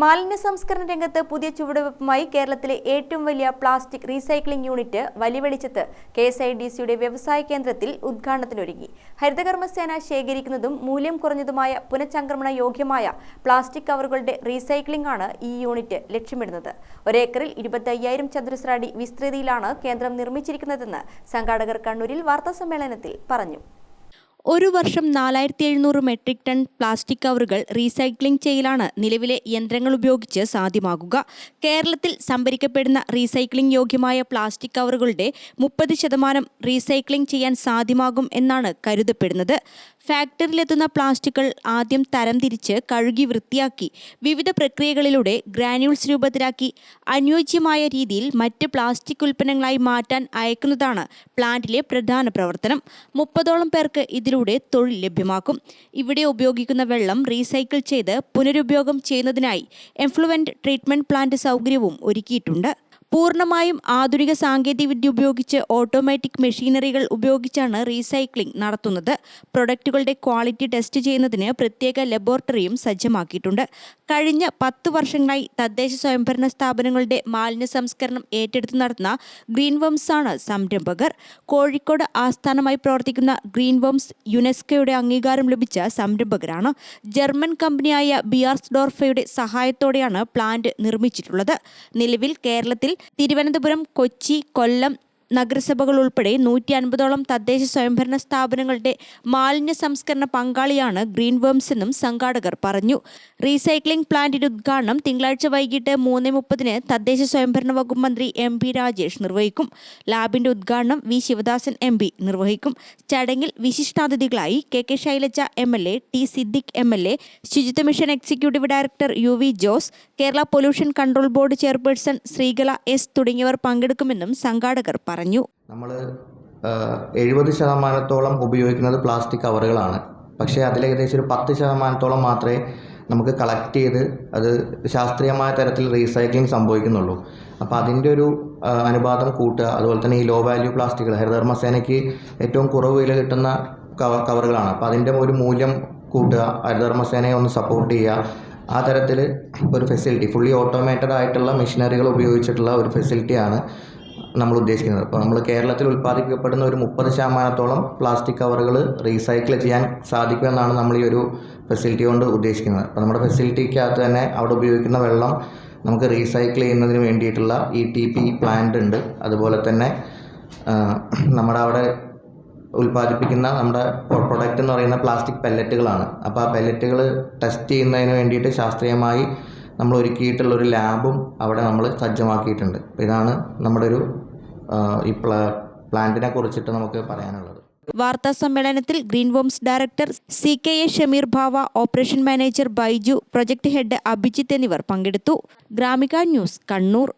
മാലിന്യ സംസ്കരണ രംഗത്ത് പുതിയ ചുവടുവെപ്പുമായി കേരളത്തിലെ ഏറ്റവും വലിയ പ്ലാസ്റ്റിക് റീസൈക്ലിംഗ് യൂണിറ്റ് വലിവെളിച്ചത്ത് കെ എസ് ഐ ഡി സിയുടെ വ്യവസായ കേന്ദ്രത്തിൽ ഉദ്ഘാടനത്തിനൊരുങ്ങി. ഹരിതകർമ്മസേന ശേഖരിക്കുന്നതും മൂല്യം കുറഞ്ഞതുമായ പുനഃചംക്രമണ യോഗ്യമായ പ്ലാസ്റ്റിക് കവറുകളുടെ റീസൈക്ലിംഗ് ആണ് ഈ യൂണിറ്റ് ലക്ഷ്യമിടുന്നത്. ഒരേക്കറിൽ ഇരുപത്തി അയ്യായിരം ചതുരശ്ര അടി വിസ്തൃതിയിലാണ് കേന്ദ്രം നിർമ്മിച്ചിരിക്കുന്നതെന്ന് സംഘാടകർ കണ്ണൂരിൽ വാർത്താസമ്മേളനത്തിൽ പറഞ്ഞു. ഒരു വർഷം നാലായിരത്തി എഴുന്നൂറ് മെട്രിക് ടൺ പ്ലാസ്റ്റിക് കവറുകൾ റീസൈക്ലിംഗ് ചെയ്യലാണ് നിലവിലെ യന്ത്രങ്ങൾ ഉപയോഗിച്ച് സാധ്യമാകുക. കേരളത്തിൽ സംഭരിക്കപ്പെടുന്ന റീസൈക്ലിംഗ് യോഗ്യമായ പ്ലാസ്റ്റിക് കവറുകളുടെ മുപ്പത് ശതമാനം റീസൈക്ലിംഗ് ചെയ്യാൻ സാധ്യമാകും എന്നാണ് കരുതപ്പെടുന്നത്. ഫാക്ടറിയിലെത്തുന്ന പ്ലാസ്റ്റിക്കുകൾ ആദ്യം തരംതിരിച്ച് കഴുകി വൃത്തിയാക്കി വിവിധ പ്രക്രിയകളിലൂടെ ഗ്രാന്യൂൾസ് രൂപത്തിലാക്കി അനുയോജ്യമായ രീതിയിൽ മറ്റ് പ്ലാസ്റ്റിക് ഉൽപ്പന്നങ്ങളായി മാറ്റാൻ അയക്കുന്നതാണ് പ്ലാന്റിലെ പ്രധാന പ്രവർത്തനം. മുപ്പതോളം പേർക്ക് ഇതിലൂടെ തൊഴിൽ ലഭ്യമാക്കും. ഇവിടെ ഉപയോഗിക്കുന്ന വെള്ളം റീസൈക്കിൾ ചെയ്ത് പുനരുപയോഗം ചെയ്യുന്നതിനായി എംഫ്ലുവന്റ് ട്രീറ്റ്മെന്റ് പ്ലാന്റ് സൗകര്യവും ഒരുക്കിയിട്ടുണ്ട്. പൂർണമായും ആധുനിക സാങ്കേതികവിദ്യ ഉപയോഗിച്ച് ഓട്ടോമാറ്റിക് മെഷീനറികൾ ഉപയോഗിച്ചാണ് റീസൈക്ലിംഗ് നടത്തുന്നത്. പ്രൊഡക്റ്റുകളുടെ ക്വാളിറ്റി ടെസ്റ്റ് ചെയ്യുന്നതിന് പ്രത്യേക ലബോറട്ടറിയും സജ്ജമാക്കിയിട്ടുണ്ട്. കഴിഞ്ഞ പത്ത് വർഷങ്ങളായി തദ്ദേശ സ്വയംഭരണ സ്ഥാപനങ്ങളുടെ മാലിന്യ സംസ്കരണം ഏറ്റെടുത്ത് നടത്തുന്ന ഗ്രീൻ വംസ് ആണ് സംരംഭകർ. കോഴിക്കോട് ആസ്ഥാനമായി പ്രവർത്തിക്കുന്ന ഗ്രീൻ വംസ് യുനെസ്കോയുടെ അംഗീകാരം ലഭിച്ച സംരംഭകരാണ്. ജർമ്മൻ കമ്പനിയായ ബിയാർസ്ഡോർഫയുടെ സഹായത്തോടെയാണ് പ്ലാന്റ് നിർമ്മിച്ചിട്ടുള്ളത്. നിലവിൽ കേരളത്തിൽ തിരുവനന്തപുരം കൊച്ചി കൊല്ലം നഗരസഭകൾ ഉൾപ്പെടെ നൂറ്റി അൻപതോളം തദ്ദേശ സ്വയംഭരണ സ്ഥാപനങ്ങളുടെ മാലിന്യ സംസ്കരണ പങ്കാളിയാണ് ഗ്രീൻ വേംസ് എന്നും സംഘാടകർ പറഞ്ഞു. റീസൈക്ലിംഗ് പ്ലാന്റിന്റെ ഉദ്ഘാടനം തിങ്കളാഴ്ച വൈകിട്ട് മൂന്ന് മുപ്പതിന് തദ്ദേശ സ്വയംഭരണ വകുപ്പ് മന്ത്രി എം പി രാജേഷ് നിർവഹിക്കും. ലാബിന്റെ ഉദ്ഘാടനം വി ശിവദാസൻ എം പി നിർവഹിക്കും. ചടങ്ങിൽ വിശിഷ്ടാതിഥികളായി K K Shailaja M L A T Siddique M L A ശുചിത്വ mission executive director U V Jose Kerala pollution control board chairperson Sreekala S തുടങ്ങിയവർ പങ്കെടുക്കുമെന്നും സംഘാടകർ പറഞ്ഞു. നമ്മൾ എഴുപത് ശതമാനത്തോളം ഉപയോഗിക്കുന്നത് പ്ലാസ്റ്റിക് കവറുകളാണ്. പക്ഷേ അതിൽ ഏകദേശം ഒരു പത്ത് ശതമാനത്തോളം മാത്രമേ നമുക്ക് കളക്ട് ചെയ്ത് അത് ശാസ്ത്രീയമായ തരത്തിൽ റീസൈക്ലിംഗ് സംഭവിക്കുന്നുള്ളൂ. അപ്പോൾ അതിന്റെ ഒരു അനുപാതം കൂട്ടുക അതുപോലെ തന്നെ ഈ ലോ വാല്യൂ പ്ലാസ്റ്റിക്കുകൾ ഹരിതകർമ്മസേനയ്ക്ക് ഏറ്റവും കുറവ് വില കിട്ടുന്ന കവ കവറുകളാണ്. അപ്പോൾ അതിന്റെ ഒരു മൂല്യം കൂട്ടുക ഹരിതകർമ്മസേനയെ ഒന്ന് സപ്പോർട്ട് ചെയ്യുക ആ തരത്തിൽ ഒരു ഫെസിലിറ്റി ഫുള്ളി ഓട്ടോമേറ്റഡ് ആയിട്ടുള്ള മെഷീനറികൾ ഉപയോഗിച്ചിട്ടുള്ള ഒരു ഫെസിലിറ്റിയാണ് നമ്മൾ ഉദ്ദേശിക്കുന്നത്. അപ്പോൾ നമ്മൾ കേരളത്തിൽ ഉൽപ്പാദിപ്പിക്കപ്പെടുന്ന ഒരു മുപ്പത് ശതമാനത്തോളം പ്ലാസ്റ്റിക് കവറുകൾ റീസൈക്കിൾ ചെയ്യാൻ സാധിക്കുമെന്നാണ് നമ്മൾ ഈ ഒരു ഫെസിലിറ്റി കൊണ്ട് ഉദ്ദേശിക്കുന്നത്. അപ്പോൾ നമ്മുടെ ഫെസിലിറ്റിക്കകത്ത് തന്നെ അവിടെ ഉപയോഗിക്കുന്ന വെള്ളം നമുക്ക് റീസൈക്കിൾ ചെയ്യുന്നതിന് വേണ്ടിയിട്ടുള്ള ഇ ടി പി പ്ലാന്റ് ഉണ്ട്. അതുപോലെ തന്നെ നമ്മുടെ അവിടെ ഉൽപ്പാദിപ്പിക്കുന്ന നമ്മുടെ പ്രൊഡക്റ്റ് എന്ന് പറയുന്ന പ്ലാസ്റ്റിക് പെല്ലറ്റുകളാണ് അപ്പോൾ ആ പെല്ലറ്റുകൾ ടെസ്റ്റ് ചെയ്യുന്നതിന് വേണ്ടിയിട്ട് ശാസ്ത്രീയമായി നമ്മൾ ഒരുക്കിയിട്ടുള്ള ഒരു ലാബും അവിടെ നമ്മൾ സജ്ജമാക്കിയിട്ടുണ്ട്. അപ്പോൾ ഇതാണ് നമ്മുടെ ഒരു ഈ പ്ലാ പ്ലാന്റിനെ കുറിച്ചിട്ട് നമുക്ക് പറയാനുള്ളത്. വാർത്താ സമ്മേളനത്തിൽ green worms director C K A Shameer ഭാവ operation manager Baiju project head Abhijith എന്നിവർ പങ്കെടുത്തു. ഗ്രാമിക ന്യൂസ് കണ്ണൂർ.